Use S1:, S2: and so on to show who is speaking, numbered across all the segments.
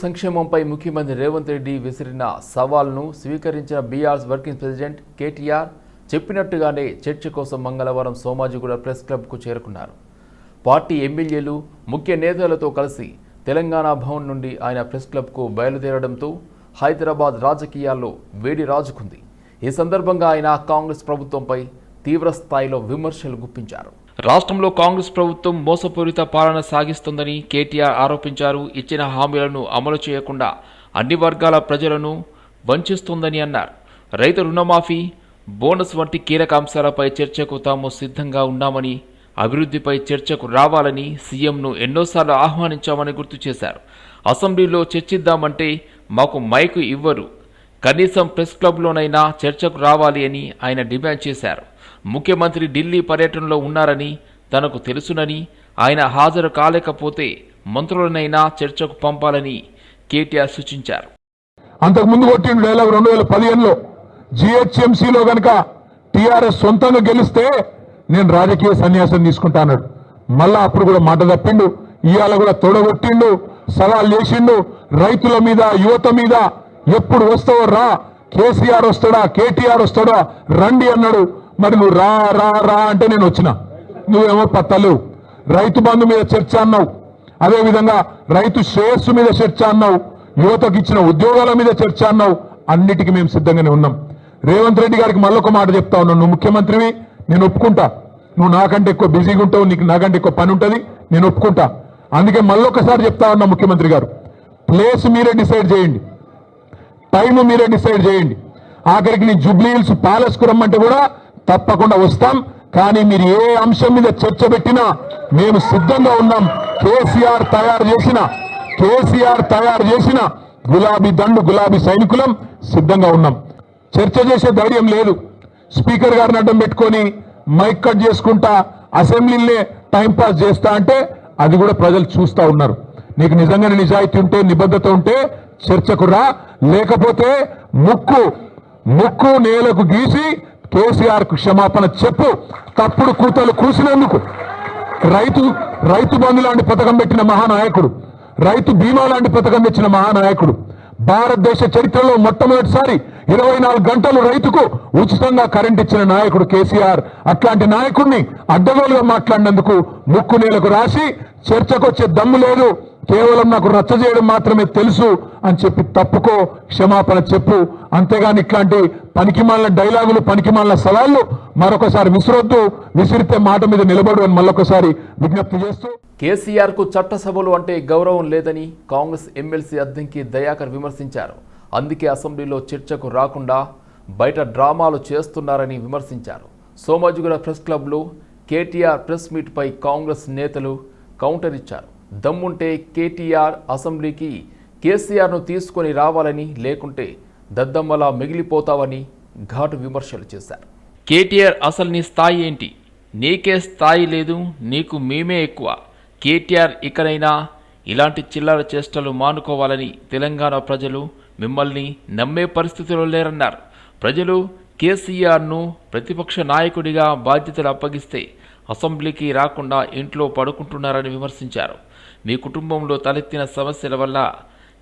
S1: సంక్షేమంపై ముఖ్యమంత్రి రేవంత్ రెడ్డి విసిరిన సవాల్ను స్వీకరించిన బీఆర్ఎస్ వర్కింగ్ ప్రెసిడెంట్ కేటీఆర్ చెప్పినట్టుగానే చర్చ కోసం మంగళవారం సోమాజిగూడ ప్రెస్ క్లబ్కు చేరుకున్నారు. పార్టీ ఎమ్మెల్యేలు ముఖ్య నేతలతో కలిసి తెలంగాణ భవన్ నుండి ఆయన ప్రెస్ క్లబ్కు బయలుదేరడంతో హైదరాబాద్ రాజకీయాల్లో వేడి రాజుకుంది. ఈ సందర్భంగా ఆయన కాంగ్రెస్ ప్రభుత్వంపై తీవ్ర స్థాయిలో విమర్శలు గుప్పించారు. రాష్ట్రంలో కాంగ్రెస్ ప్రభుత్వం మోసపూరిత పాలన సాగిస్తోందని కేటీఆర్ ఆరోపించారు. ఇచ్చిన హామీలను అమలు చేయకుండా అన్ని వర్గాల ప్రజలను వంచిస్తోందని అన్నారు. రైతు రుణమాఫీ బోనస్ వంటి కీలక అంశాలపై చర్చకు తాము సిద్ధంగా ఉన్నామని అభివృద్ధిపై చర్చకు రావాలని సీఎంను ఎన్నోసార్లు ఆహ్వానించామని గుర్తు చేశారు. అసెంబ్లీలో చర్చిద్దామంటే మాకు మైకు ఇవ్వరు. కనీసం ప్రెస్ క్లబ్లోనైనా చర్చకు రావాలి అని ఆయన డిమాండ్ చేశారు. ముఖ్యమంత్రి ఢిల్లీ పర్యటనలో ఉన్నారని తనకు తెలుసునని ఆయన హాజరు కాలేకపోతే మంత్రులనైనా చర్చకు పంపాలని కేటీఆర్ సూచించారు.
S2: అంతకుముందు కొట్టిన డైలాగ్ రెండు వేల పదిహేనులో జిహెచ్ఎంసీలో కనుక టీఆర్ఎస్ సొంతంగా గెలిస్తే నేను రాజకీయ సన్యాసం తీసుకుంటా మళ్ళా అప్పుడు కూడా మాట తప్పిండు ఇవాళ కూడా తొడగొట్టిండు సవాల్ చేసిండు రైతుల మీద యువత మీద ఎప్పుడు వస్తావో రా కేసీఆర్ వస్తాడా కేటీఆర్ వస్తాడా రండి అన్నాడు. మరి నువ్వు రా రా రా అంటే నేను వచ్చిన. నువ్వేమో పత్తలేవు రైతు బంధు మీద చర్చ అన్నావు. అదేవిధంగా రైతు శ్రేయస్సు మీద చర్చ అన్నావు. యువతకు ఇచ్చిన ఉద్యోగాల మీద చర్చ అన్నావు. అన్నిటికీ మేము సిద్ధంగానే ఉన్నాం. రేవంత్ రెడ్డి గారికి మళ్ళొక మాట చెప్తా ఉన్నావు నువ్వు ముఖ్యమంత్రివి నేను ఒప్పుకుంటా. నువ్వు నాకంటే ఎక్కువ బిజీగా ఉంటావు నీకు నాకంటే ఎక్కువ పని ఉంటుంది నేను ఒప్పుకుంటా. అందుకే మళ్ళొకసారి చెప్తా ఉన్నా ముఖ్యమంత్రి గారు. ప్లేస్ మీరే డిసైడ్ చేయండి. టైం మీరే డిసైడ్ చేయండి. ఆఖరికి నీ జూబ్లీ హిల్స్ ప్యాలెస్కు రమ్మంటే కూడా తప్పకుండా వస్తాం. కానీ మీరు ఏ అంశం మీద చర్చ పెట్టినా మేము సిద్ధంగా ఉన్నాం. కేసీఆర్ తయారు చేసిన కేసీఆర్ తయారు చేసిన గులాబీ దండు గులాబీ సైనికులం సిద్ధంగా ఉన్నాం. చర్చ చేసే ధైర్యం లేదు. స్పీకర్ గారిని అడ్డం పెట్టుకొని మైక్ కట్ చేసుకుంటా అసెంబ్లీలే టైం పాస్ చేస్తా అంటే అది కూడా ప్రజలు చూస్తా ఉన్నారు. నీకు నిజంగానే నిజాయితీ ఉంటే నిబద్ధత ఉంటే చర్చకు రా. లేకపోతే ముక్కు ముక్కు నేలకు గీసి కేసీఆర్కు క్షమాపణ చెప్పు. తప్పుడు కూతలు కూసినందుకు రైతు రైతు బంధు లాంటి పథకం పెట్టిన మహానాయకుడు రైతు బీమా లాంటి పథకం తెచ్చిన మహానాయకుడు భారతదేశ చరిత్రలో మొట్టమొదటిసారి ఇరవై నాలుగు గంటలు రైతుకు ఉచితంగా కరెంట్ ఇచ్చిన నాయకుడు కేసీఆర్. అట్లాంటి నాయకుడిని అడ్డగోలుగా మాట్లాడినందుకు ముక్కు నేలకు రాసి చర్చకొచ్చే దమ్ము లేదు. కేవలం నాకు రచ్చ చేయడం మాత్రమే తెలుసు అని చెప్పి తప్పుకో క్షమాపణ చెప్పు. అంతేగాని ఇట్లాంటి పనికిమాలిన డైలాగులు పనికిమాలిన సవాళ్ళు మరొకసారి విసిరొద్దు. విసిరితే మాట మీద నిలబడు అని మళ్ళొకసారి విజ్ఞప్తి చేస్తూ.
S1: కేసీఆర్కు చట్టసభలు అంటే గౌరవం లేదని కాంగ్రెస్ ఎమ్మెల్సీ అద్దెంకి దయాకర్ విమర్శించారు. అందుకే అసెంబ్లీలో చర్చకు రాకుండా బయట డ్రామాలు చేస్తున్నారని విమర్శించారు. సోమాజిగూడ ప్రెస్ క్లబ్లో కేటీఆర్ ప్రెస్ మీట్పై కాంగ్రెస్ నేతలు కౌంటర్ ఇచ్చారు. దమ్ముంటే కేటీఆర్ అసెంబ్లీకి కేసీఆర్ను తీసుకొని రావాలని లేకుంటే దద్దమ్మలా మిగిలిపోతావని ఘాటు విమర్శలు చేశారు. కేటీఆర్ అసలు నీ స్థాయి ఏంటి? నీకే స్థాయి లేదు నీకు మేమే ఎక్కువ. కేటీఆర్ ఇకనైనా ఇలాంటి చిల్లర చేష్టలు మానుకోవాలని తెలంగాణ ప్రజలు మిమ్మల్ని నమ్మే పరిస్థితిలో లేరన్నారు. ప్రజలు కేసీఆర్ను ప్రతిపక్ష నాయకుడిగా బాధ్యతలు అప్పగిస్తే అసెంబ్లీకి రాకుండా ఇంట్లో పడుకుంటున్నారని విమర్శించారు. మీ కుటుంబంలో తలెత్తిన సమస్యల వల్ల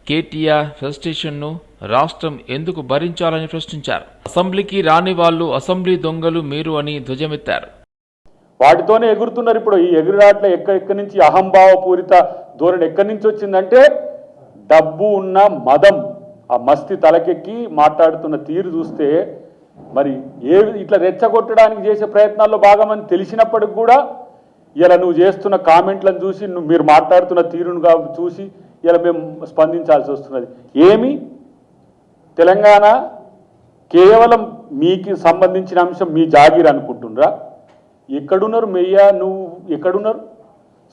S1: కేటీఆర్ ఫ్రస్ట్రేషన్ను రాష్ట్రం ఎందుకు భరించాలని ప్రశ్నించారు. అసెంబ్లీకి రాని వాళ్ళు అసెంబ్లీ దొంగలు మీరు అని ధ్వజమెత్తారు.
S3: వాటితోనే ఎగురుతున్నారు ఇప్పుడు ఈ ఎగురురాట్ల ఎక్క ఎక్కడి నుంచి అహంభావ పూరిత ధోరణి ఎక్కడి నుంచి వచ్చిందంటే డబ్బు ఉన్న మదం ఆ మస్తి తలకెక్కి మాట్లాడుతున్న తీరు చూస్తే మరి ఏ ఇట్లా రెచ్చగొట్టడానికి చేసే ప్రయత్నాల్లో భాగమని తెలిసినప్పటికి కూడా ఇలా నువ్వు చేస్తున్న కామెంట్లను చూసి నువ్వు మీరు మాట్లాడుతున్న తీరును చూసి ఇలా మేము స్పందించాల్సి వస్తున్నది. ఏమి? తెలంగాణ కేవలం మీకు సంబంధించిన అంశం మీ జాగీర్ అనుకుంటుండ్రా? ఎక్కడున్నారు మెయ్య నువ్వు? ఎక్కడున్నారు?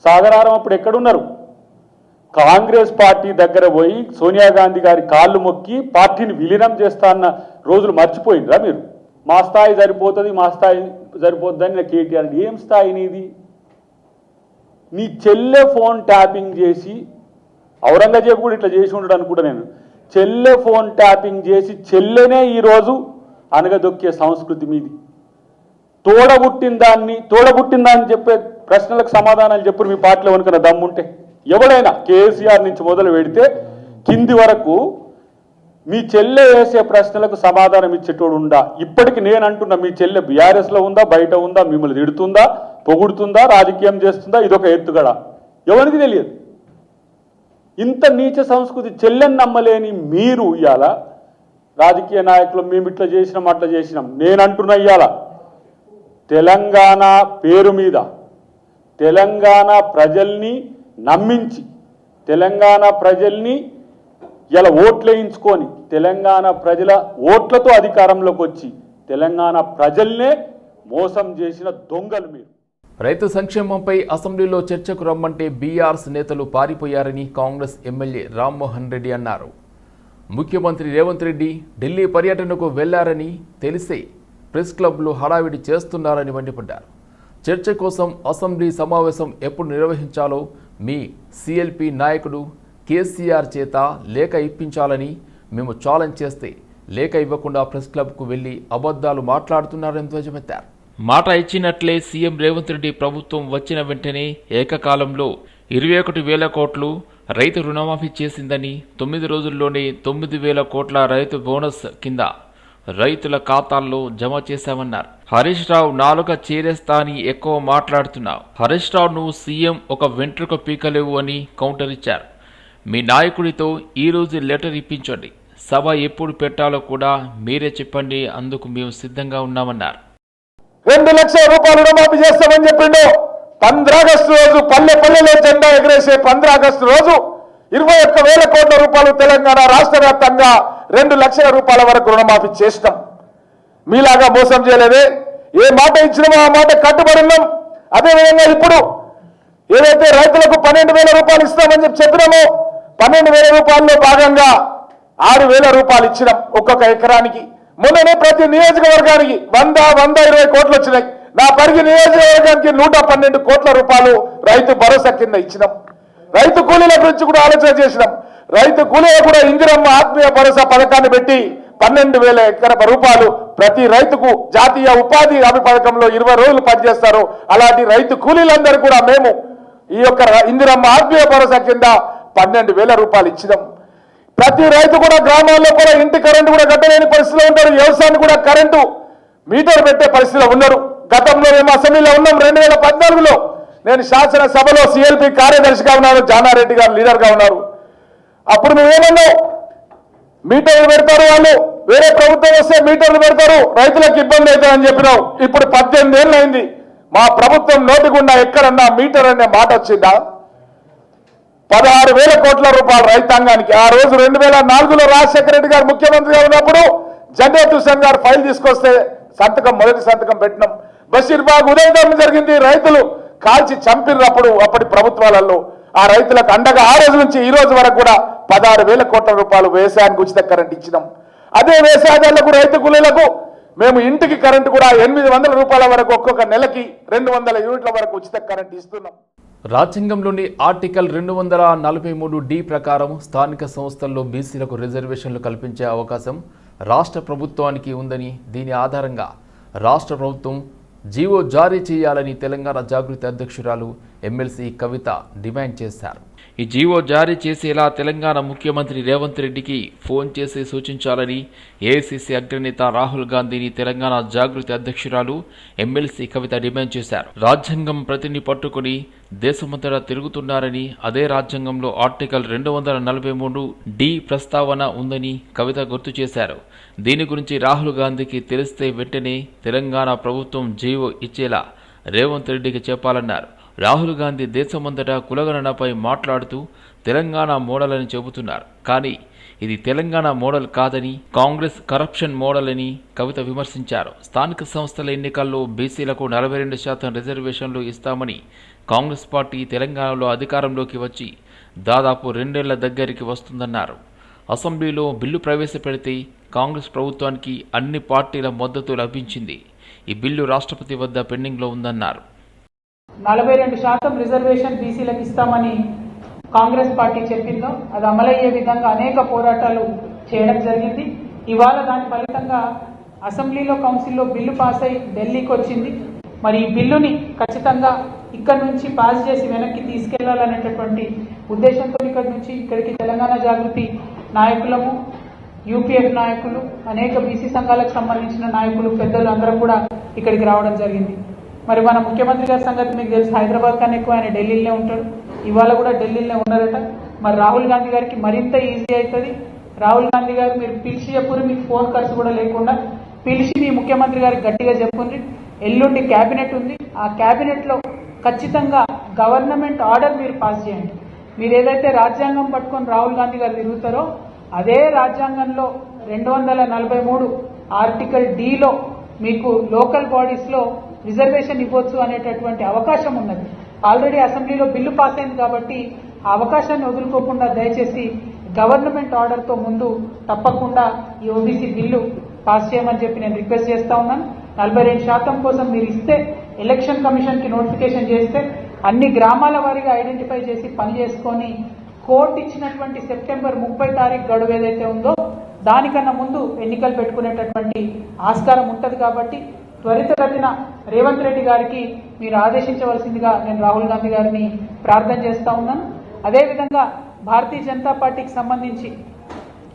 S3: సాగరారం అప్పుడు ఎక్కడున్నారు? కాంగ్రెస్ పార్టీ దగ్గర పోయి సోనియా గాంధీ గారి కాళ్ళు మొక్కి పార్టీని విలీనం చేస్తా అన్న రోజులు మర్చిపోయిండ్రా మీరు? మా స్థాయి సరిపోతుంది మా స్థాయి సరిపోతుందని నా కేటీఆర్ ఏం స్థాయి నీది? నీ చెల్లె ఫోన్ ట్యాపింగ్ చేసి ఔరంగజేబు కూడా ఇట్లా చేసి ఉండడు అనుకుంటా నేను. చెల్లె ఫోన్ ట్యాపింగ్ చేసి చెల్లెనే ఈరోజు అనగదొక్కే సంస్కృతి మీది. తోడబుట్టిన దాన్ని తోడబుట్టిన దాన్ని చెప్పే ప్రశ్నలకు సమాధానాలు చెప్పు మీ పార్టీలో వనుకున్న దమ్ముంటే. ఎవడైనా కేసీఆర్ నుంచి మొదలు పెడితే కింది వరకు మీ చెల్లె వేసే ప్రశ్నలకు సమాధానం ఇచ్చేటోడు ఉందా ఇప్పటికి నేను అంటున్నా మీ చెల్లె బీఆర్ఎస్లో ఉందా? బయట ఉందా? మిమ్మల్ని తిడుతుందా? పొగుడుతుందా? రాజకీయం చేస్తుందా? ఇదొక ఎత్తుగడ. ఎవరికి తెలియదు. ఇంత నీచ సంస్కృతి చెల్లెని నమ్మలేని మీరు ఇవాళ రాజకీయ నాయకులు మేము ఇట్లా చేసినాం అట్లా చేసినాం. నేను అంటున్నా ఇవాళ తెలంగాణ పేరు మీద తెలంగాణ ప్రజల్ని నమ్మించి తెలంగాణ ప్రజల్ని ఇలా ఓట్లేయించుకొని తెలంగాణ ప్రజల ఓట్లతో అధికారంలోకి వచ్చి తెలంగాణ ప్రజల్నే మోసం చేసిన దొంగలు మీరు.
S1: రైతు సంక్షేమంపై అసెంబ్లీలో చర్చకు రమ్మంటే బీఆర్ఎస్ నేతలు పారిపోయారని కాంగ్రెస్ ఎమ్మెల్యే రామ్మోహన్ రెడ్డి అన్నారు. ముఖ్యమంత్రి రేవంత్ రెడ్డి ఢిల్లీ పర్యటనకు వెళ్ళారని తెలిసే ప్రెస్ క్లబ్లో హడావిడి చేస్తున్నారని మండిపడ్డారు. చర్చ కోసం అసెంబ్లీ సమావేశం ఎప్పుడు నిర్వహించాలో మీ సిఎల్పి నాయకుడు కేసీఆర్ చేత లేఖ ఇప్పించాలని మేము ఛాలెంజ్ చేస్తే లేఖ ఇవ్వకుండా ప్రెస్ క్లబ్కు వెళ్ళి అబద్ధాలు మాట్లాడుతున్నారని ధ్వజమెత్తారు. మాట ఇచ్చినట్లే సీఎం రేవంత్ రెడ్డి ప్రభుత్వం వచ్చిన వెంటనే ఏకకాలంలో ఇరవై ఒకటి వేల కోట్లు రైతు రుణమాఫీ చేసిందని తొమ్మిది రోజుల్లోనే తొమ్మిది వేల కోట్ల రైతు బోనస్ కింద రైతుల ఖాతాల్లో జమ చేశామన్నారు. హరీష్ రావు నాలుక చేరేస్తా అని ఎక్కువ మాట్లాడుతున్నావు. హరీష్ రావు నువ్వు సీఎం ఒక వెంట్రుక పీకలేవు అని కౌంటర్ ఇచ్చారు. మీ నాయకుడితో ఈరోజు లెటర్ ఇప్పించండి. సభ ఎప్పుడు పెట్టాలో కూడా మీరే చెప్పండి అందుకు మేము సిద్ధంగా ఉన్నామన్నారు.
S4: రెండు లక్షల రూపాయలు రుణమాఫీ చేస్తామని చెప్పిండు. పంద్రాగస్టు రోజు పల్లె పల్లెలో జెండా ఎగరేసే పంద్రాగస్టు రోజు ఇరవై ఒక్క వేల కోట్ల రూపాయలు తెలంగాణ రాష్ట్ర వ్యాప్తంగా రెండు లక్షల రూపాయల వరకు రుణమాఫీ చేస్తాం మీలాగా మోసం చేయలేదే. ఏ మాట ఇచ్చినామో ఆ మాట కట్టుబడి ఉన్నాం. అదేవిధంగా ఇప్పుడు ఏదైతే రైతులకు పన్నెండు వేల రూపాయలు ఇస్తామని చెప్పి చెప్పినామో పన్నెండు వేల రూపాయల్లో భాగంగా ఆరు వేల రూపాయలు ఇచ్చినాం ఒక్కొక్క ఎకరానికి. మొన్ననే ప్రతి నియోజకవర్గానికి వంద వంద ఇరవై కోట్లు వచ్చినాయి. నా పరిగి నియోజకవర్గానికి నూట పన్నెండు కోట్ల రూపాయలు రైతు భరోసా కింద ఇచ్చినాం. రైతు కూలీల గురించి కూడా ఆలోచన చేసినాం. రైతు కూలీలు కూడా ఇందిరమ్మ ఆత్మీయ భరోసా పథకాన్ని పెట్టి పన్నెండు వేల ఎకర రూపాయలు ప్రతి రైతుకు జాతీయ ఉపాధి హామీ పథకంలో ఇరవై రోజులు పనిచేస్తారు. అలాంటి రైతు కూలీలందరూ కూడా మేము ఈ యొక్క ఇందిరమ్మ ఆత్మీయ భరోసా కింద పన్నెండు వేల రూపాయలు ఇచ్చినాం. ప్రతి రైతు కూడా గ్రామాల్లో కూడా ఇంటి కరెంటు కూడా కట్టలేని పరిస్థితిలో ఉంటారు వ్యవసాయానికి కూడా కరెంటు మీటర్ పెట్టే పరిస్థితిలో ఉన్నారు. గతంలో మేము అసెంబ్లీలో ఉన్నాం రెండు వేల పద్నాలుగులో. నేను శాసనసభలో సిఎల్పి కార్యదర్శిగా ఉన్నాను జానారెడ్డి గారు లీడర్గా ఉన్నారు. అప్పుడు నువ్వేమన్నావు మీటర్లు పెడతారు వాళ్ళు వేరే ప్రభుత్వం వస్తే మీటర్లు పెడతారు రైతులకు ఇబ్బంది అవుతుందని చెప్పినావు ఇప్పుడు పద్దెనిమిది ఏళ్ళు అయింది. మా ప్రభుత్వం నోటిగుండా ఎక్కడన్నా మీటర్ అనే మాట వచ్చిందా? పదహారు వేల కోట్ల రూపాయలు రైతాంగానికి ఆ రోజు రెండు వేల నాలుగులో రాజశేఖర రెడ్డి గారు ముఖ్యమంత్రిగా ఉన్నప్పుడు జగదీప్ హుసేన్ గారు ఫైల్ తీసుకొస్తే సంతకం మొదటి సంతకం పెట్టినాం. బషీర్బాగ్ ఉదయం జరిగింది రైతులు కాల్చి చంపినప్పుడు అప్పటి ప్రభుత్వాలలో. ఆ రైతులకు అండగా ఆ రోజు నుంచి ఈ రోజు వరకు కూడా పదహారు వేల కోట్ల రూపాయలు వ్యవసాయానికి ఉచిత కరెంట్ ఇచ్చినాం. అదే వ్యవసాయదారులకు రైతు కూలీలకు మేము ఇంటికి కరెంటు కూడా ఎనిమిది వందల రూపాయల వరకు ఒక్కొక్క నెలకి రెండు వందల యూనిట్ల వరకు ఉచిత కరెంట్ ఇస్తున్నాం.
S1: రాజ్యాంగంలోని ఆర్టికల్ రెండు వందల నలభై మూడు డి ప్రకారం స్థానిక సంస్థల్లో బీసీలకు రిజర్వేషన్లు కల్పించే అవకాశం రాష్ట్ర ప్రభుత్వానికి ఉందని దీని ఆధారంగా రాష్ట్ర ప్రభుత్వం జీవో జారీ చేయాలని తెలంగాణ జాగృతి అధ్యక్షురాలు ఎమ్మెల్సీ కవిత డిమాండ్ చేశారు. ఈ జీవో జారీ చేసేలా తెలంగాణ ముఖ్యమంత్రి రేవంత్ రెడ్డికి ఫోన్ చేసి సూచించాలని ఏఐసీసీ అగ్రనేత రాహుల్ గాంధీని తెలంగాణ జాగృతి అధ్యక్షురాలు ఎమ్మెల్సీ కవిత డిమాండ్ చేశారు. రాజ్యాంగం ప్రతిని పట్టుకుని దేశమంతటా తిరుగుతున్నారని అదే రాజ్యాంగంలో ఆర్టికల్ రెండు వందల నలభై మూడు డి ప్రస్తావన ఉందని కవిత గుర్తు చేశారు. దీని గురించి రాహుల్ గాంధీకి తెలిస్తే వెంటనే తెలంగాణ ప్రభుత్వం జీవో ఇచ్చేలా రేవంత్ రెడ్డికి చెప్పాలన్నారు. రాహుల్ గాంధీ దేశమంతటా కులగణనపై మాట్లాడుతూ తెలంగాణ మోడల్ అని చెబుతున్నారు. కానీ ఇది తెలంగాణ మోడల్ కాదని కాంగ్రెస్ కరప్షన్ మోడల్ అని కవిత విమర్శించారు. స్థానిక సంస్థల ఎన్నికల్లో బీసీలకు నలభై రెండు శాతం రిజర్వేషన్లు ఇస్తామని కాంగ్రెస్ పార్టీ తెలంగాణలో అధికారంలోకి వచ్చి దాదాపు రెండేళ్ళ దగ్గరికి వస్తుందన్నారు. అసెంబ్లీలో బిల్లు ప్రవేశపెడితే కాంగ్రెస్ ప్రభుత్వానికి అన్ని పార్టీల మద్దతు లభించింది. ఈ బిల్లు రాష్ట్రపతి వద్ద పెండింగ్లో ఉందన్నారు.
S5: నలభై రెండు శాతం రిజర్వేషన్ బీసీలకు ఇస్తామని కాంగ్రెస్ పార్టీ చెప్పిందో అది అమలయ్యే విధంగా అనేక పోరాటాలు చేయడం జరిగింది. ఇవాళ దాని ఫలితంగా అసెంబ్లీలో కౌన్సిల్లో బిల్లు పాస్ అయి ఢిల్లీకి వచ్చింది మరి ఈ బిల్లుని ఖచ్చితంగా ఇక్కడ నుంచి పాస్ చేసి వెనక్కి తీసుకెళ్ళాలనేటటువంటి ఉద్దేశంతో ఇక్కడి నుంచి ఇక్కడికి తెలంగాణ జాగృతి నాయకులము యూపీఎఫ్ నాయకులు అనేక బీసీ సంఘాలకు సంబంధించిన నాయకులు పెద్దలు అందరం కూడా ఇక్కడికి రావడం జరిగింది. మరి మన ముఖ్యమంత్రి గారి సంగతి మీకు తెలుసు హైదరాబాద్ కన్నా ఎక్కువ ఆయన ఢిల్లీలోనే ఉంటాడు. ఇవాళ కూడా ఢిల్లీలోనే ఉన్నారట. మరి రాహుల్ గాంధీ గారికి మరింత ఈజీ అవుతుంది. రాహుల్ గాంధీ గారు మీరు పిలిచి చెప్పురు మీకు ఫోన్ ఖర్చు కూడా లేకుండా పిలిచి మీ ముఖ్యమంత్రి గారికి గట్టిగా చెప్పుండ్రి. ఎల్లుండి క్యాబినెట్ ఉంది. ఆ క్యాబినెట్లో ఖచ్చితంగా గవర్నమెంట్ ఆర్డర్ మీరు పాస్ చేయండి. మీరు ఏదైతే రాజ్యాంగం పట్టుకొని రాహుల్ గాంధీ గారు తిరుగుతారో అదే రాజ్యాంగంలో రెండు వందల నలభై మూడు ఆర్టికల్ డిలో మీకు లోకల్ బాడీస్లో రిజర్వేషన్ ఇవ్వచ్చు అనేటటువంటి అవకాశం ఉన్నది. ఆల్రెడీ అసెంబ్లీలో బిల్లు పాస్ అయింది కాబట్టి ఆ అవకాశాన్ని వదులుకోకుండా దయచేసి గవర్నమెంట్ ఆర్డర్తో ముందు తప్పకుండా ఈ ఓబీసీ బిల్లు పాస్ చేయమని చెప్పి నేను రిక్వెస్ట్ చేస్తా ఉన్నాను. నలభై రెండు శాతం కోసం మీరు ఇస్తే ఎలక్షన్ కమిషన్కి నోటిఫికేషన్ చేస్తే అన్ని గ్రామాల వారీగా ఐడెంటిఫై చేసి పని చేసుకొని కోర్టు ఇచ్చినటువంటి సెప్టెంబర్ ముప్పై తారీఖు గడువు ఏదైతే ఉందో దానికన్నా ముందు ఎన్నికలు పెట్టుకునేటటువంటి ఆస్కారం ఉంటది కాబట్టి త్వరితగతిన రేవంత్ రెడ్డి గారికి మీరు ఆదేశించవలసిందిగా నేను రాహుల్ గాంధీ గారిని ప్రార్థన చేస్తా ఉన్నాను. అదేవిధంగా భారతీయ జనతా పార్టీకి సంబంధించి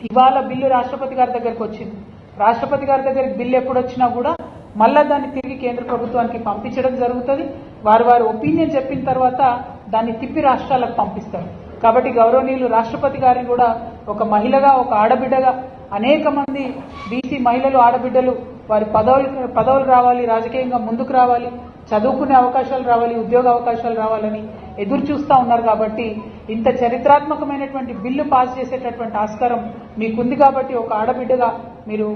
S5: ఇవాళ బిల్లు రాష్ట్రపతి గారి దగ్గరకు వచ్చింది. రాష్ట్రపతి గారి దగ్గరికి బిల్లు ఎప్పుడు వచ్చినా కూడా మళ్ళా దాన్ని తిరిగి కేంద్ర ప్రభుత్వానికి పంపించడం జరుగుతుంది. వారు వారి ఒపీనియన్ చెప్పిన తర్వాత దాన్ని తిప్పి రాష్ట్రాలకు పంపిస్తారు. కాబట్టి గౌరవనీయులు రాష్ట్రపతి గారిని కూడా ఒక మహిళగా ఒక ఆడబిడ్డగా అనేక మంది బీసీ మహిళలు ఆడబిడ్డలు వారి పదవులు పదవులు రావాలి రాజకీయంగా ముందుకు రావాలి చదువుకునే అవకాశాలు రావాలి ఉద్యోగ అవకాశాలు రావాలని ఎదురు చూస్తూ ఉన్నారు కాబట్టి ఇంత చరిత్రాత్మకమైనటువంటి బిల్లు పాస్ చేసేటటువంటి ఆస్కారం మీకుంది కాబట్టి ఒక ఆడబిడ్డగా మీరు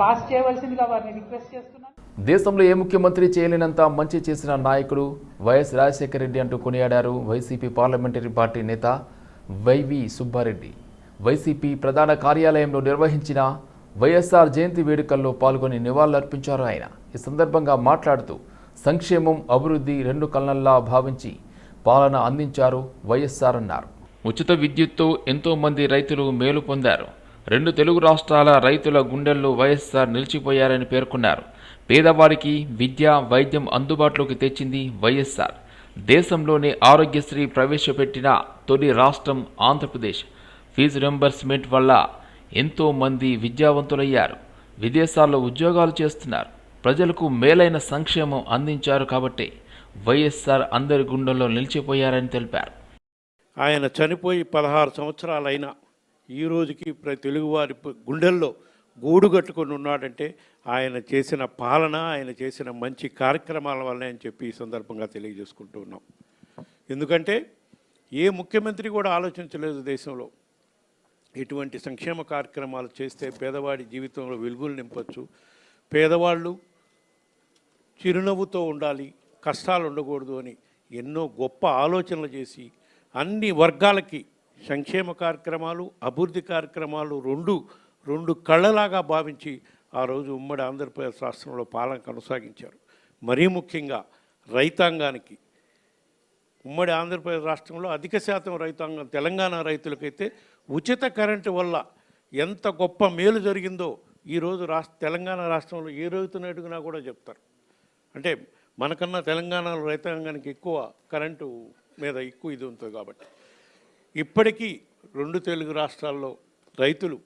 S5: పాస్ చేయవలసిందిగా వారిని రిక్వెస్ట్ చేస్తున్నాను.
S1: దేశంలో ఏ ముఖ్యమంత్రి చేయలేనంత మంచి చేసిన నాయకుడు వైఎస్ రాజశేఖర రెడ్డి అంటూ కొనియాడారు వైసీపీ పార్లమెంటరీ పార్టీ నేత వైవి సుబ్బారెడ్డి. వైసీపీ ప్రధాన కార్యాలయంలో నిర్వహించిన వైఎస్ఆర్ జయంతి వేడుకల్లో పాల్గొని నివాళులర్పించారు ఆయన. ఈ సందర్భంగా మాట్లాడుతూ సంక్షేమం అభివృద్ధి రెండు కళ్ళల్లా భావించి పాలన అందించారు వైఎస్ఆర్ అన్నారు. ఉచిత విద్యుత్తో ఎంతో మంది రైతులు మేలు పొందారు. రెండు తెలుగు రాష్ట్రాల రైతుల గుండెల్లో వైఎస్ఆర్ నిలిచిపోయారని పేర్కొన్నారు. పేదవారికి విద్య వైద్యం అందుబాటులోకి తెచ్చింది వైఎస్ఆర్. దేశంలోనే ఆరోగ్యశ్రీ ప్రవేశపెట్టిన తొలి రాష్ట్రం ఆంధ్రప్రదేశ్. ఫీజు రింబర్స్మెంట్ వల్ల ఎంతోమంది విద్యావంతులయ్యారు. విదేశాల్లో ఉద్యోగాలు చేస్తున్నారు. ప్రజలకు మేలైన సంక్షేమం అందించారు కాబట్టి వైఎస్ఆర్ అందరి గుండెల్లో నిలిచిపోయారని తెలిపారు.
S6: ఆయన చనిపోయి పదహారు సంవత్సరాలైనా ఈ రోజుకి ప్రతి తెలుగువారి గుండెల్లో గూడు కట్టుకొని ఉన్నాడంటే ఆయన చేసిన పాలన ఆయన చేసిన మంచి కార్యక్రమాల వల్లే అని చెప్పి ఈ సందర్భంగా తెలియజేసుకుంటూ ఉన్నాం. ఎందుకంటే ఏ ముఖ్యమంత్రి కూడా ఆలోచించలేదు దేశంలో. ఇటువంటి సంక్షేమ కార్యక్రమాలు చేస్తే పేదవాడి జీవితంలో వెలుగులు నింపచ్చు. పేదవాళ్ళు చిరునవ్వుతో ఉండాలి కష్టాలు ఉండకూడదు అని ఎన్నో గొప్ప ఆలోచనలు చేసి అన్ని వర్గాలకి సంక్షేమ కార్యక్రమాలు అభివృద్ధి కార్యక్రమాలు రెండు రెండు కళ్ళలాగా భావించి ఆ రోజు ఉమ్మడి ఆంధ్రప్రదేశ్ రాష్ట్రంలో పాలన కొనసాగించారు. మరీ ముఖ్యంగా రైతాంగానికి. ఉమ్మడి ఆంధ్రప్రదేశ్ రాష్ట్రంలో అధిక శాతం రైతాంగం తెలంగాణ రైతులకైతే ఉచిత కరెంటు వల్ల ఎంత గొప్ప మేలు జరిగిందో ఈరోజు రాష్ట్ర తెలంగాణ రాష్ట్రంలో ఏ రైతును కూడా చెప్తారు. అంటే మనకన్నా తెలంగాణలో రైతాంగానికి ఎక్కువ కరెంటు మీద ఎక్కువ ఇది ఉంటుంది కాబట్టి. ఇప్పటికీ రెండు తెలుగు రాష్ట్రాల్లో రైతులు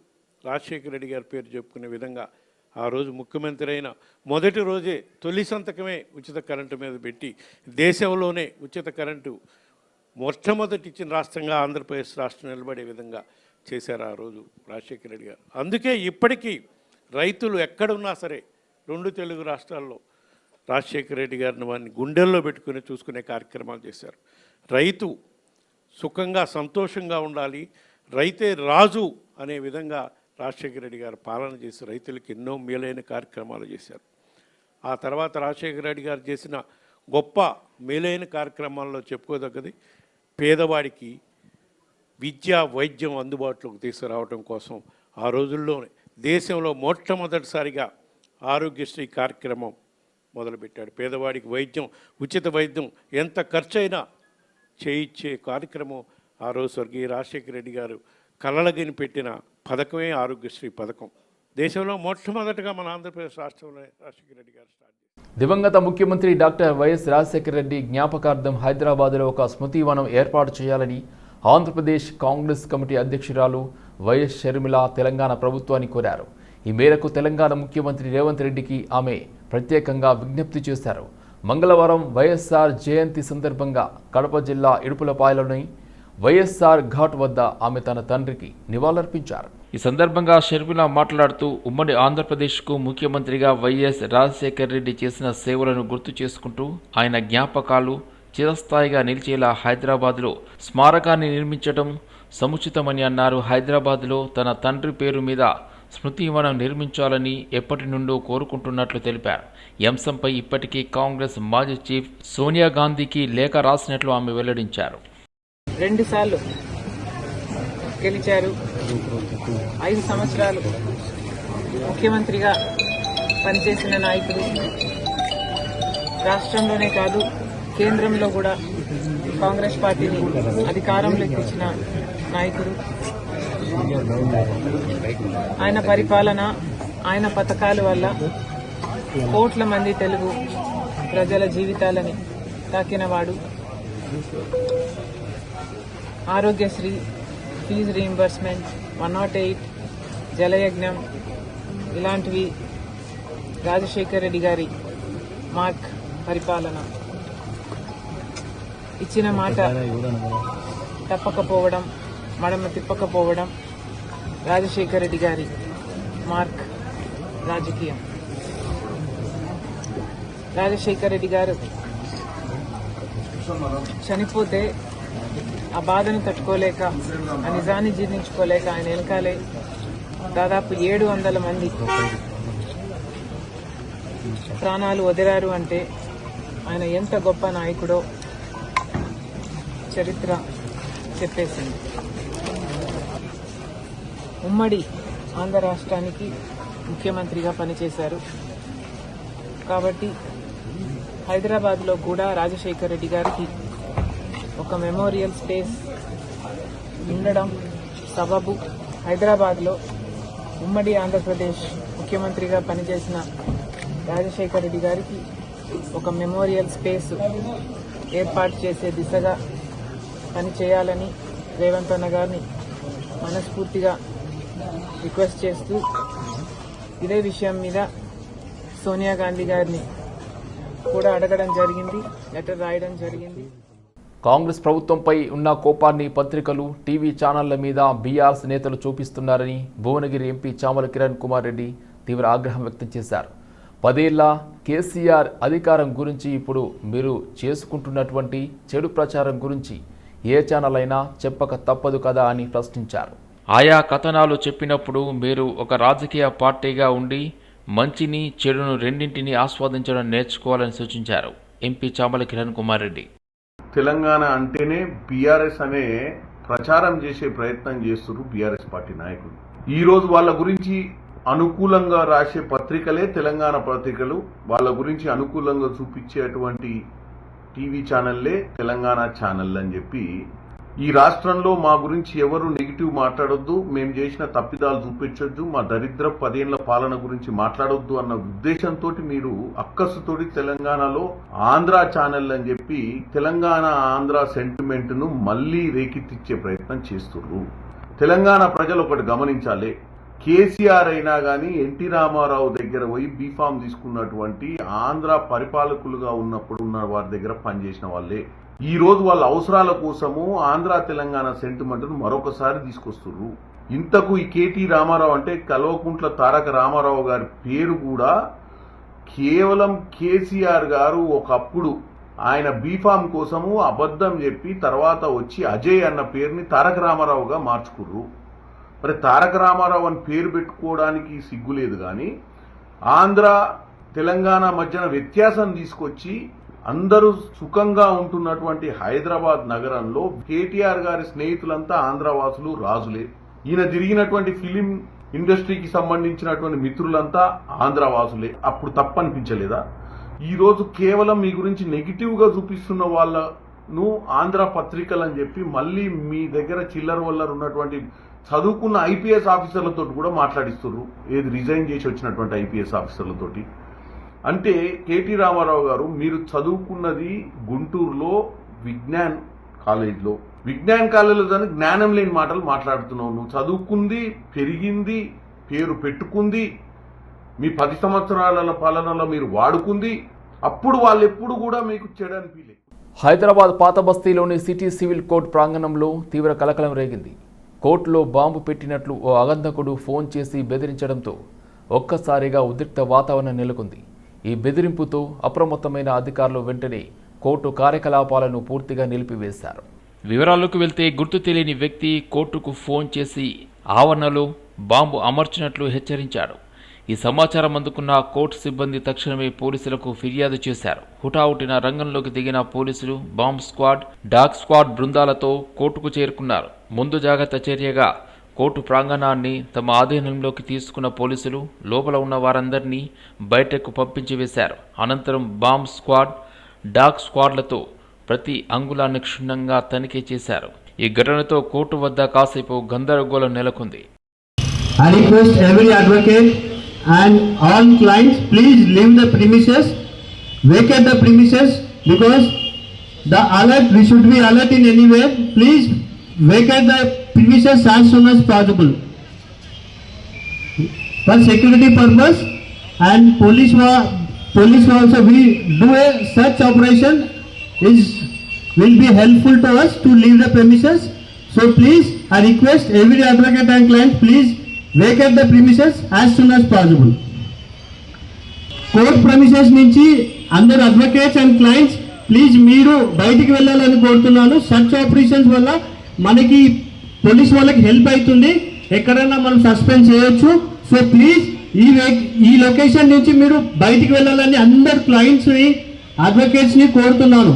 S6: రాజశేఖర రెడ్డి గారి పేరు చెప్పుకునే విధంగా ఆ రోజు ముఖ్యమంత్రి అయిన మొదటి రోజే తొలి సంతకమే ఉచిత కరెంటు మీద పెట్టి దేశంలోనే ఉచిత కరెంటు మొట్టమొదటి ఇచ్చిన రాష్ట్రంగా ఆంధ్రప్రదేశ్ రాష్ట్రం నిలబడే విధంగా చేశారు ఆ రోజు రాజశేఖర రెడ్డి గారు. అందుకే ఇప్పటికీ రైతులు ఎక్కడున్నా సరే రెండు తెలుగు రాష్ట్రాల్లో రాజశేఖర రెడ్డి గారిని వారిని గుండెల్లో పెట్టుకుని చూసుకునే కార్యక్రమాలు చేశారు. రైతు సుఖంగా సంతోషంగా ఉండాలి. రైతే రాజు అనే విధంగా రాజశేఖర రెడ్డి గారు పాలన చేసి రైతులకు ఎన్నో మేలైన కార్యక్రమాలు చేశారు. ఆ తర్వాత రాజశేఖర రెడ్డి గారు చేసిన గొప్ప మేలైన కార్యక్రమాల్లో చెప్పుకోదగ్గది పేదవాడికి విద్య వైద్యం అందుబాటులోకి తీసుకురావడం కోసం ఆ రోజుల్లోనే దేశంలో మొట్టమొదటిసారిగా ఆరోగ్యశ్రీ కార్యక్రమం మొదలుపెట్టాడు. పేదవాడికి వైద్యం ఉచిత వైద్యం ఎంత ఖర్చైనా చేయించే కార్యక్రమం ఆ రోజు స్వర్గీయ రాజశేఖర రెడ్డి గారు కలలగిని పెట్టిన పథకమే ఆరోగ్యశ్రీ పథకం. దేశంలో మొట్టమొదటిగా మన ఆంధ్రప్రదేశ్ రాష్ట్రంలో రాజశేఖర రెడ్డి గారు స్టార్ట్ చేశారు.
S1: దివంగత ముఖ్యమంత్రి డాక్టర్ వైఎస్ రాజశేఖర రెడ్డి జ్ఞాపకార్థం హైదరాబాద్లో ఒక స్మృతివనం ఏర్పాటు చేయాలని ఆంధ్రప్రదేశ్ కాంగ్రెస్ కమిటీ అధ్యక్షురాలు వైఎస్ షర్మిల తెలంగాణ ప్రభుత్వాన్ని కోరారు. ఈ మేరకు తెలంగాణ ముఖ్యమంత్రి రేవంత్ రెడ్డికి ఆమె ప్రత్యేకంగా విజ్ఞప్తి చేశారు. మంగళవారం వైఎస్ఆర్ జయంతి సందర్భంగా కడప జిల్లా ఇడుపులపాయలోని వైఎస్ఆర్ ఘాట్ వద్ద ఆమె తన తండ్రికి నివాళులర్పించారు. ఈ సందర్భంగా షర్మిల మాట్లాడుతూ ఉమ్మడి ఆంధ్రప్రదేశ్కు ముఖ్యమంత్రిగా వైఎస్ రాజశేఖర్ రెడ్డి చేసిన సేవలను గుర్తు చేసుకుంటూ ఆయన జ్ఞాపకాలు చిరస్థాయిగా నిలిచేలా హైదరాబాద్లో స్మారకాన్ని నిర్మించడం సముచితమని అన్నారు. హైదరాబాద్లో తన తండ్రి పేరు మీద స్మృతివనం నిర్మించాలని ఎప్పటి నుండో కోరుకుంటున్నట్లు తెలిపారు. ఈ అంశంపై ఇప్పటికీ కాంగ్రెస్ మాజీ చీఫ్ సోనియా గాంధీకి లేఖ రాసినట్లు ఆమె వెల్లడించారు.
S7: రెండు సార్లు గెలిచారు. ఐదు సంవత్సరాలు ముఖ్యమంత్రిగా పనిచేసిన నాయకుడు. రాష్ట్రంలోనే కాదు కేంద్రంలో కూడా కాంగ్రెస్ పార్టీని అధికారంలోకి తెచ్చిన నాయకుడు. ఆయన పరిపాలన ఆయన పథకాల వల్ల కోట్ల మంది తెలుగు ప్రజల జీవితాలని తాకినవాడు. Aarogyasri fee reimbursement one not eight Jalayagnam ఇలాంటివి రాజశేఖర్ రెడ్డి గారి మార్క్ పరిపాలన. ఇచ్చిన మాట తప్పకపోవడం మడమ తిప్పకపోవడం రాజశేఖర్ రెడ్డి గారి మార్క్ రాజకీయం. రాజశేఖర్ రెడ్డి గారు చనిపోతే ఆ బాధను తట్టుకోలేక ఆ నిజాన్ని జీర్ణించుకోలేక ఆయన వెనకాలే దాదాపు ఏడు వందల మంది ప్రాణాలు వదిలారు అంటే ఆయన ఎంత గొప్ప నాయకుడో చరిత్ర చెప్పేసింది. ఉమ్మడి ఆంధ్ర రాష్ట్రానికి ముఖ్యమంత్రిగా పనిచేశారు. కాబట్టి హైదరాబాద్లో కూడా రాజశేఖర్ రెడ్డి గారికి ఒక మెమోరియల్ స్పేస్ ఉండడం సబబు హైదరాబాద్లో ఉమ్మడి ఆంధ్రప్రదేశ్ ముఖ్యమంత్రిగా పనిచేసిన రాజశేఖర్ రెడ్డి గారికి ఒక మెమోరియల్ స్పేస్ ఏర్పాటు చేసే దిశగా పనిచేయాలని రేవంత్ అన్న గారిని మనస్ఫూర్తిగా రిక్వెస్ట్ చేస్తూ ఇదే విషయం మీద సోనియా గాంధీ గారిని కూడా అడగడం జరిగింది లెటర్ రాయడం జరిగింది.
S1: కాంగ్రెస్ ప్రభుత్వంపై ఉన్న కోపాన్ని పత్రికలు టీవీ ఛానళ్ళ మీద బీఆర్ఎస్ నేతలు చూపిస్తున్నారని భువనగిరి ఎంపీ చామల కిరణ్ కుమార్ రెడ్డి తీవ్ర ఆగ్రహం వ్యక్తం చేశారు. పదేళ్ళ కేసీఆర్ అధికారం గురించి ఇప్పుడు మీరు చేసుకుంటున్నటువంటి చెడు ప్రచారం గురించి ఏ ఛానల్ అయినా చెప్పక తప్పదు కదా అని ప్రశ్నించారు. ఆయా కథనాలు చెప్పినప్పుడు మీరు ఒక రాజకీయ పార్టీగా ఉండి మంచిని చెడును రెండింటినీ ఆస్వాదించడం నేర్చుకోవాలని సూచించారు ఎంపీ చామల కిరణ్ కుమార్ రెడ్డి.
S8: తెలంగాణ అంటేనే బీఆర్ఎస్ అనే ప్రచారం చేసే ప్రయత్నం చేస్తున్నారు బీఆర్ఎస్ పార్టీ నాయకులు. ఈరోజు వాళ్ళ గురించి అనుకూలంగా రాసే పత్రికలే తెలంగాణ పత్రికలు. వాళ్ళ గురించి అనుకూలంగా చూపించేటువంటి టీవీ ఛానల్లే తెలంగాణ ఛానల్ అని చెప్పి ఈ రాష్ట్రంలో మా గురించి ఎవరు నెగిటివ్ మాట్లాడొద్దు మేము చేసిన తప్పిదాలు చూపించొద్దు మా దరిద్ర పదేళ్ళ పాలన గురించి మాట్లాడొద్దు అన్న ఉద్దేశంతో మీరు అక్కసుతోటి తెలంగాణలో ఆంధ్ర ఛానల్ అని చెప్పి తెలంగాణ ఆంధ్ర సెంటిమెంట్ను మళ్ళీ రేకెత్తిచ్చే ప్రయత్నం చేస్తుర్రు. తెలంగాణ ప్రజలు ఒకటి గమనించాలి. కేసీఆర్ అయినా కానీ ఎన్టీ రామారావు దగ్గర పోయి బీఫామ్ తీసుకున్నటువంటి ఆంధ్ర పరిపాలకులుగా ఉన్నప్పుడు ఉన్న వారి దగ్గర పనిచేసిన వాళ్ళే. ఈ రోజు వాళ్ళ అవసరాల కోసము ఆంధ్ర తెలంగాణ సెంటిమెంట్ను మరొకసారి తీసుకొస్తున్నారు ఇంతకు ఈ కేటీ రామారావు అంటే కల్వకుంట్ల తారక రామారావు గారి పేరు కూడా కేవలం కేసీఆర్ గారు ఒకప్పుడు ఆయన బీఫామ్ కోసము అబద్ధం చెప్పి తర్వాత వచ్చి అజయ్ అన్న పేరుని తారక రామారావుగా మార్చుకుర్రు. మరి తారక రామారావు అని పేరు పెట్టుకోవడానికి సిగ్గులేదు కానీ ఆంధ్ర తెలంగాణ మధ్యన వ్యత్యాసం తీసుకొచ్చి అందరూ సుఖంగా ఉంటున్నటువంటి హైదరాబాద్ నగరంలో కేటీఆర్ గారి స్నేహితులంతా ఆంధ్రవాసులు రాజులే. ఈయన తిరిగినటువంటి ఫిలిం ఇండస్ట్రీకి సంబంధించినటువంటి మిత్రులంతా ఆంధ్రవాసులే అప్పుడు తప్పనిపించలేదా? ఈరోజు కేవలం మీ గురించి నెగిటివ్గా చూపిస్తున్న వాళ్ళను ఆంధ్ర పత్రికలు అని చెప్పి మళ్ళీ మీ దగ్గర చిల్లర వల్లరు ఉన్నటువంటి చదువుకున్న ఐపీఎస్ ఆఫీసర్లతో కూడా మాట్లాడిస్తున్నారు ఏది రిజైన్ చేసి వచ్చినటువంటి ఐపీఎస్ ఆఫీసర్లతోటి. అంటే కేటీ రామారావు గారు మీరు చదువుకున్నది గుంటూరులో విజ్ఞాన్ కాలేజీలో. విజ్ఞాన్ కాలేజ్లో దాని జ్ఞానం లేని మాటలు మాట్లాడుతున్నావు. నువ్వు చదువుకుంది పెరిగింది పేరు పెట్టుకుంది మీ పది సంవత్సరాల పాలనలో మీరు వాడుకుంది అప్పుడు వాళ్ళు ఎప్పుడు కూడా మీకు చెడు అనిపించలేదు.
S1: హైదరాబాద్ పాత బస్తీలోని సిటీ సివిల్ కోర్టు ప్రాంగణంలో తీవ్ర కలకలం రేగింది. కోర్టులో బాంబు పెట్టినట్లు ఓ అగంతకుడు ఫోన్ చేసి బెదిరించడంతో ఒక్కసారిగా ఉద్రిక్త వాతావరణం నెలకొంది. ఈ బెదిరింపుతో అప్రమత్తమైన అధికారులు వెంటనే కోర్టు కార్యకలాపాలను పూర్తిగా నిలిపివేశారు. వివరాల్లోకి వెళ్తే గుర్తు తెలియని వ్యక్తి కోర్టుకు ఫోన్ చేసి ఆవరణలో బాంబు అమర్చినట్లు హెచ్చరించాడు. ఈ సమాచారం అందుకున్న కోర్టు సిబ్బంది తక్షణమే పోలీసులకు ఫిర్యాదు చేశారు. హుటాహుటిన రంగంలోకి దిగిన పోలీసులు బాంబ్ స్క్వాడ్ డాగ్ స్క్వాడ్ బృందాలతో కోర్టుకు చేరుకున్నారు. ముందు జాగ్రత్త చర్యగా కోర్టు ప్రాంగణాన్ని తమ ఆధీనంలోకి తీసుకున్న పోలీసులు లోపల ఉన్న వారందరినీ బయటకు పంపించి వేశారు. అనంతరం బాంబ్ స్క్వాడ్ డాక్ స్క్వాడ్లతో ప్రతి అంగుళాన్ని క్షుణ్ణంగా తనిఖీ చేశారు. ఈ ఘటనతో కోర్టు వద్ద కాసేపు గందరగోళం నెలకొంది.
S9: Vacate the premises as soon as possible. For security purpose and police wa- police also, we do a search operation is, will be helpful to us to leave the premises. So please, I request every advocate and client, please vacate the premises as soon as possible. Court premises నుంచి అందరు advocates and clients please మీరు బయటికి వెళ్ళాలని కోరుతున్నాను search operations వల్ల మనకి police వాళ్ళకి help అవుతుంది ఎక్కడైనా మనం సస్పెండ్ చేయొచ్చు. సో ప్లీజ్ ఈ ఈ లొకేషన్ నుంచి మీరు బయటికి వెళ్ళాలని అందరు క్లయింట్స్ని అడ్వకేట్స్ని కోరుతున్నాను.